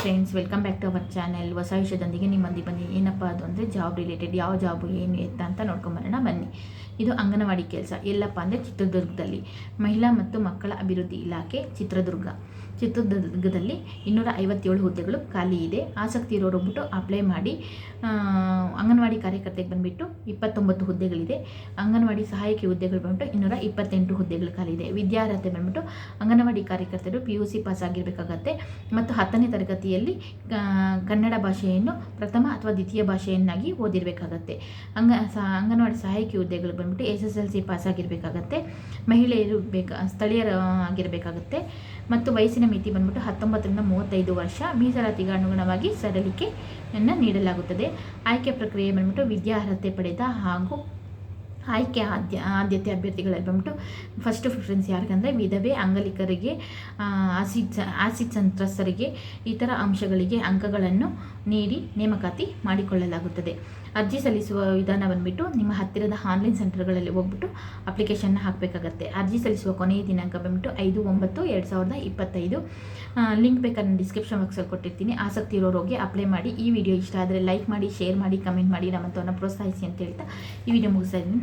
Friends welcome back to our channel ಹೊಸ ವಿಷಯದೊಂದಿಗೆ ನಿಮ್ಮೊಂದಿಗೆ ಬನ್ನಿ. ಏನಪ್ಪ ಅದು ಅಂದರೆ ಜಾಬ್ ರಿಲೇಟೆಡ್ ಯಾವ ಜಾಬು ಏನು, ಎತ್ತ ಅಂತ ನೋಡ್ಕೊಂಬರೋಣ ಬನ್ನಿ. ಇದು ಅಂಗನವಾಡಿ ಕೆಲಸ. ಎಲ್ಲಪ್ಪ ಅಂದರೆ ಚಿತ್ರದುರ್ಗದಲ್ಲಿ. ಮಹಿಳಾ ಮತ್ತು ಮಕ್ಕಳ ಅಭಿವೃದ್ಧಿ ಇಲಾಖೆ, ಚಿತ್ರದುರ್ಗ. ಚಿತ್ರದುರ್ಗದಲ್ಲಿ ಇನ್ನೂರ ಐವತ್ತೇಳು ಹುದ್ದೆಗಳು ಖಾಲಿ ಇದೆ. ಆಸಕ್ತಿ ಇರೋರು ಬಿಟ್ಟು ಅಪ್ಲೈ ಮಾಡಿ ಅಂಗನವಾಡಿ ಕಾರ್ಯಕರ್ತೆಗೆ ಬಂದುಬಿಟ್ಟು ಇಪ್ಪತ್ತೊಂಬತ್ತು ಹುದ್ದೆಗಳಿದೆ. ಅಂಗನವಾಡಿ ಸಹಾಯಕಿ ಹುದ್ದೆಗಳು ಬಂದ್ಬಿಟ್ಟು ಇನ್ನೂರ ಇಪ್ಪತ್ತೆಂಟು ಹುದ್ದೆಗಳು ಖಾಲಿ ಇದೆ. ವಿದ್ಯಾರ್ಹತೆ ಬಂದ್ಬಿಟ್ಟು ಅಂಗನವಾಡಿ ಕಾರ್ಯಕರ್ತರು ಪಿ ಯು ಸಿ ಪಾಸ್ ಆಗಿರಬೇಕಾಗತ್ತೆ. ಮತ್ತು ಹತ್ತನೇ ತರಗತಿಯಲ್ಲಿ ಕನ್ನಡ ಭಾಷೆಯನ್ನು ಪ್ರಥಮ ಅಥವಾ ದ್ವಿತೀಯ ಭಾಷೆಯನ್ನಾಗಿ ಓದಿರಬೇಕಾಗತ್ತೆ. ಅಂಗ ಅಂಗನವಾಡಿ ಸಹಾಯಕಿ ಹುದ್ದೆಗಳು ಬಂದ್ಬಿಟ್ಟು S S L C pass ಆಗಿರಬೇಕಾಗತ್ತೆ. ಮಹಿಳೆಯರು ಬೇಕಾ, ಸ್ಥಳೀಯರ ಆಗಿರಬೇಕಾಗತ್ತೆ. ಮತ್ತು ವಯಸ್ಸಿನ ಮಿತಿ ಬಂದ್ಬಿಟ್ಟು ಹತ್ತೊಂಬತ್ತರಿಂದ ಮೂವತ್ತೈದು ವರ್ಷ ಮೀಸಲಾತಿಗೆ ಅನುಗುಣವಾಗಿ ಸರಳಿಕೆಯನ್ನು ನೀಡಲಾಗುತ್ತದೆ. ಆಯ್ಕೆ ಪ್ರಕ್ರಿಯೆ ಬಂದ್ಬಿಟ್ಟು ವಿದ್ಯಾರ್ಹತೆ ಪಡೆದ ಹಾಗೂ ಆಯ್ಕೆ ಆದ್ಯ ಆದ್ಯತೆ ಅಭ್ಯರ್ಥಿಗಳಲ್ಲಿ ಬಂದ್ಬಿಟ್ಟು ಫಸ್ಟ್ ಪ್ರಿಫರೆನ್ಸ್ ಯಾರಿಗಂದರೆ ವಿಧವೆ, ಅಂಗಲಿಕರಿಗೆ ಆಸಿಡ್ ಆಸಿಡ್ ಸಂತ್ರಸ್ತರಿಗೆ ಇತರ ಅಂಶಗಳಿಗೆ ಅಂಕಗಳನ್ನು ನೀಡಿ ನೇಮಕಾತಿ ಮಾಡಿಕೊಳ್ಳಲಾಗುತ್ತದೆ. ಅರ್ಜಿ ಸಲ್ಲಿಸುವ ವಿಧಾನ ಬಂದುಬಿಟ್ಟು ನಿಮ್ಮ ಹತ್ತಿರದ ಆನ್ಲೈನ್ ಸೆಂಟರ್ಗಳಲ್ಲಿ ಹೋಗ್ಬಿಟ್ಟು ಅಪ್ಲಿಕೇಶನ್ನ ಹಾಕಬೇಕಾಗತ್ತೆ. ಅರ್ಜಿ ಸಲ್ಲಿಸುವ ಕೊನೆಯ ದಿನಾಂಕ ಬಂದ್ಬಿಟ್ಟು ಐದು, ಒಂಬತ್ತು, ಎರಡು ಸಾವಿರದ ಇಪ್ಪತ್ತೈದು. ಲಿಂಕ್ ಬೇಕಾದ್ರೆ ಡಿಸ್ಕ್ರಿಪ್ಷನ್ ಬಾಕ್ಸಲ್ಲಿ ಕೊಟ್ಟಿರ್ತೀನಿ. ಆಸಕ್ತಿ ಇರೋರಿಗೆ ಅಪ್ಲೈ ಮಾಡಿ. ಈ ವಿಡಿಯೋ ಇಷ್ಟ ಆದರೆ ಲೈಕ್ ಮಾಡಿ ಶೇರ್ ಮಾಡಿ ಕಮೆಂಟ್ ಮಾಡಿ ನಮ್ಮಂಥವ್ರನ್ನ ಪ್ರೋತ್ಸಾಹಿಸಿ ಅಂತ ಹೇಳ್ತಾ ಈ ವಿಡಿಯೋ ಮುಗಿಸ್ತಾ ಇದ್ದೀನಿ.